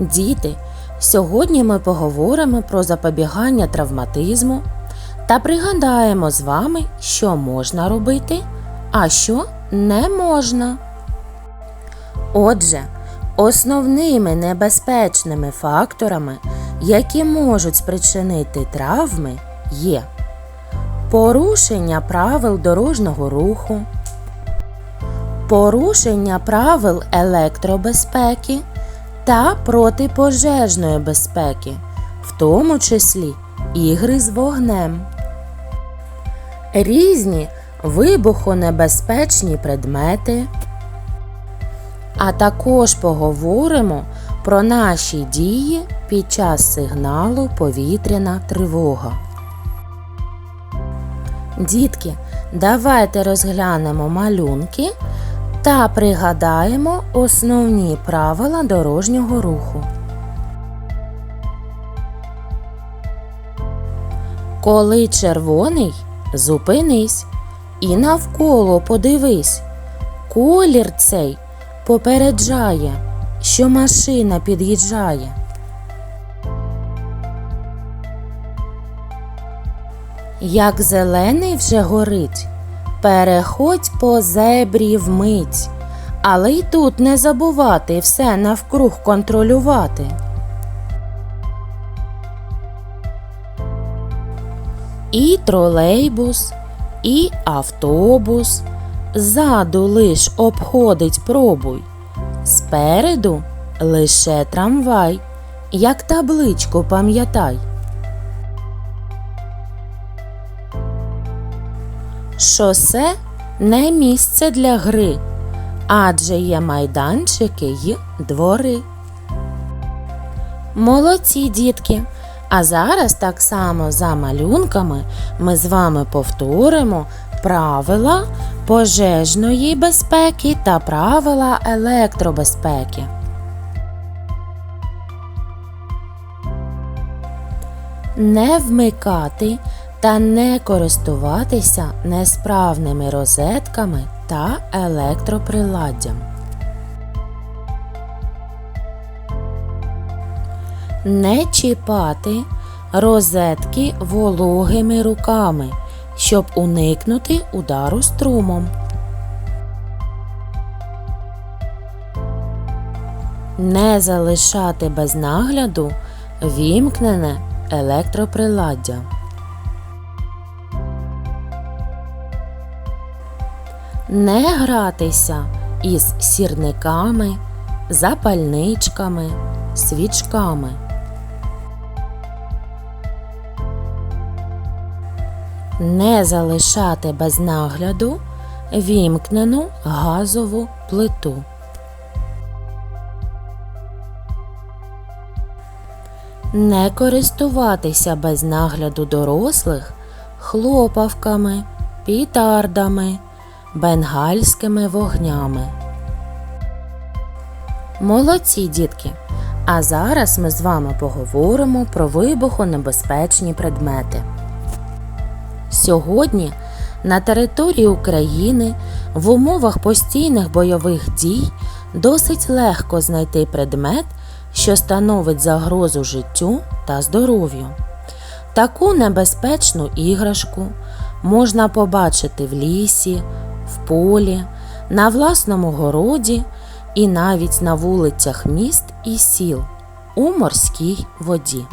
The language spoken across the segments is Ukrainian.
Діти, сьогодні ми поговоримо про запобігання травматизму та пригадаємо з вами, що можна робити, а що не можна. Отже, основними небезпечними факторами, які можуть спричинити травми, є порушення правил дорожнього руху, порушення правил електробезпеки та протипожежної безпеки, в тому числі ігри з вогнем. Різні вибухонебезпечні предмети. А також поговоримо про наші дії під час сигналу повітряна тривога. Дітки, давайте розглянемо малюнки та пригадаємо основні правила дорожнього руху. Коли червоний, зупинись і навколо подивись. Колір цей попереджає, що машина під'їжджає. Як зелений вже горить, переходь по зебрі вмить, але й тут не забувати все навкруг контролювати. І тролейбус, і автобус ззаду лиш обходить пробуй, спереду лише трамвай, як табличку пам'ятай. Шосе не місце для гри, адже є майданчики й двори. Молодці дітки! А зараз так само за малюнками ми з вами повторимо правила пожежної безпеки та правила електробезпеки. Не вмикати та не користуватися несправними розетками та електроприладдям. Не чіпати розетки вологими руками, щоб уникнути удару струмом. Не залишати без нагляду вімкнене електроприладдя. Не гратися із сірниками, запальничками, свічками. Не залишати без нагляду вімкнену газову плиту. Не користуватися без нагляду дорослих хлопавками, пітардами, бенгальськими вогнями. Молодці дітки! А зараз ми з вами поговоримо про вибухонебезпечні предмети. Сьогодні на території України в умовах постійних бойових дій досить легко знайти предмет, що становить загрозу життю та здоров'ю. Таку небезпечну іграшку можна побачити в лісі, в полі, на власному городі і навіть на вулицях міст і сіл у морській воді.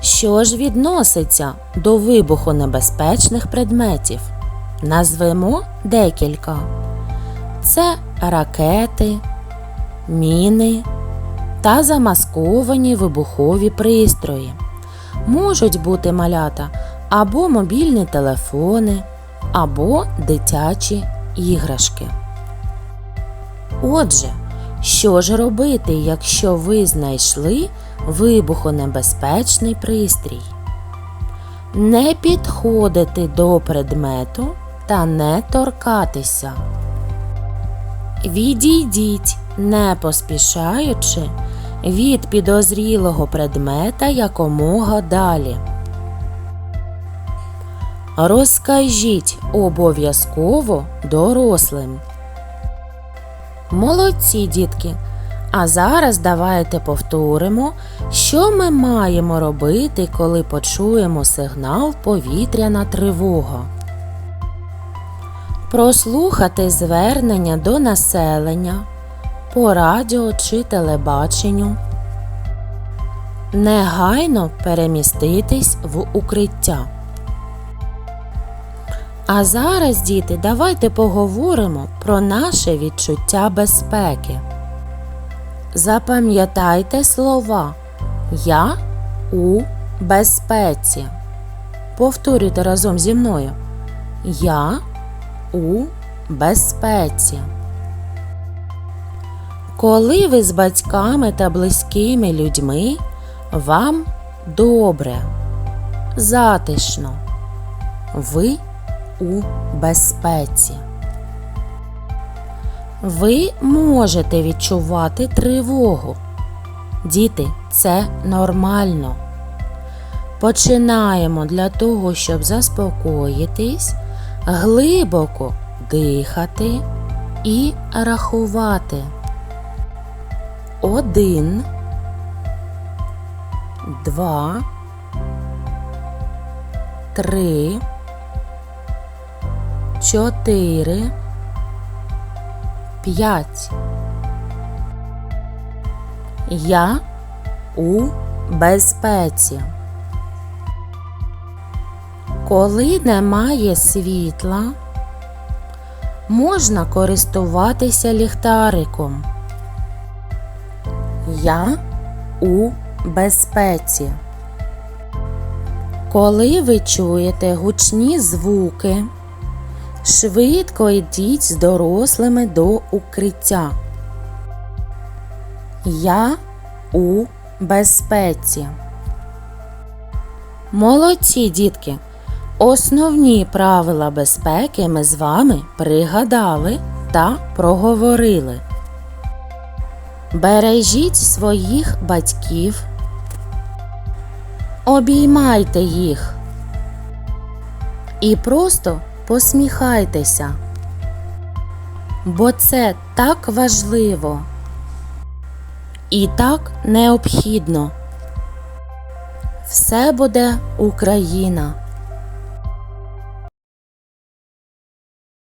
Що ж відноситься до вибухонебезпечних предметів? Назвемо декілька. Це ракети, міни та замасковані вибухові пристрої. Можуть бути малята або мобільні телефони, або дитячі іграшки. Отже, що ж робити, якщо ви знайшли вибухонебезпечний пристрій? Не підходити до предмету та не торкатися. Відійдіть, не поспішаючи від підозрілого предмета якомога далі. Розкажіть обов'язково дорослим. Молодці, дітки! А зараз давайте повторимо, що ми маємо робити, коли почуємо сигнал повітряна тривога. Прослухати звернення до населення по радіо чи телебаченню. Негайно переміститись в укриття. А зараз, діти, давайте поговоримо про наше відчуття безпеки. Запам'ятайте слова Я у безпеці. Повторюйте разом зі мною. Я у безпеці. Коли ви з батьками та близькими людьми, вам добре, затишно. Ви у безпеці. Ви можете відчувати тривогу. Діти, це нормально. Починаємо для того, щоб заспокоїтись, глибоко дихати і рахувати. Один, два, три, чотири, п'ять. Я у безпеці. Коли немає світла, можна користуватися ліхтариком. Я у безпеці. Коли ви чуєте гучні звуки, швидко йдіть з дорослими до укриття. Я у безпеці. Молодці, дітки! Основні правила безпеки ми з вами пригадали та проговорили. Бережіть своїх батьків. Обіймайте їх. І просто посміхайтеся. Бо це так важливо і так необхідно. Все буде Україна!